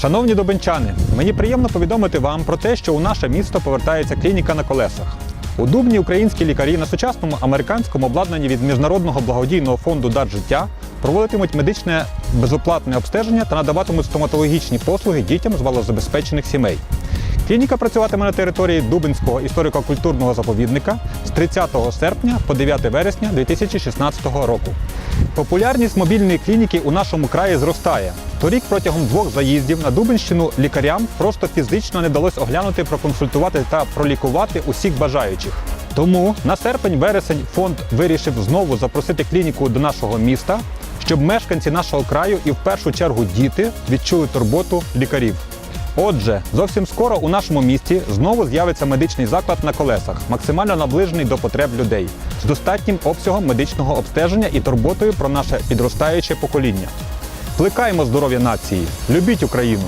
Шановні добенчани, мені приємно повідомити вам про те, що у наше місто повертається клініка на колесах. У Дубні українські лікарі на сучасному американському обладнанні від міжнародного благодійного фонду Дар життя проводитимуть медичне безоплатне обстеження та надаватимуть стоматологічні послуги дітям з малозабезпечених сімей. Клініка працюватиме на території Дубинського історико-культурного заповідника з 30 серпня по 9 вересня 2016 року. Популярність мобільної клініки у нашому краї зростає. Торік протягом двох заїздів на Дубинщину лікарям просто фізично не вдалося оглянути, проконсультувати та пролікувати усіх бажаючих. Тому на серпень-вересень фонд вирішив знову запросити клініку до нашого міста, щоб мешканці нашого краю і в першу чергу діти відчули турботу лікарів. Отже, зовсім скоро у нашому місті знову з'явиться медичний заклад на колесах, максимально наближений до потреб людей, з достатнім обсягом медичного обстеження і турботою про наше підростаюче покоління. Плекаємо здоров'я нації, любіть Україну!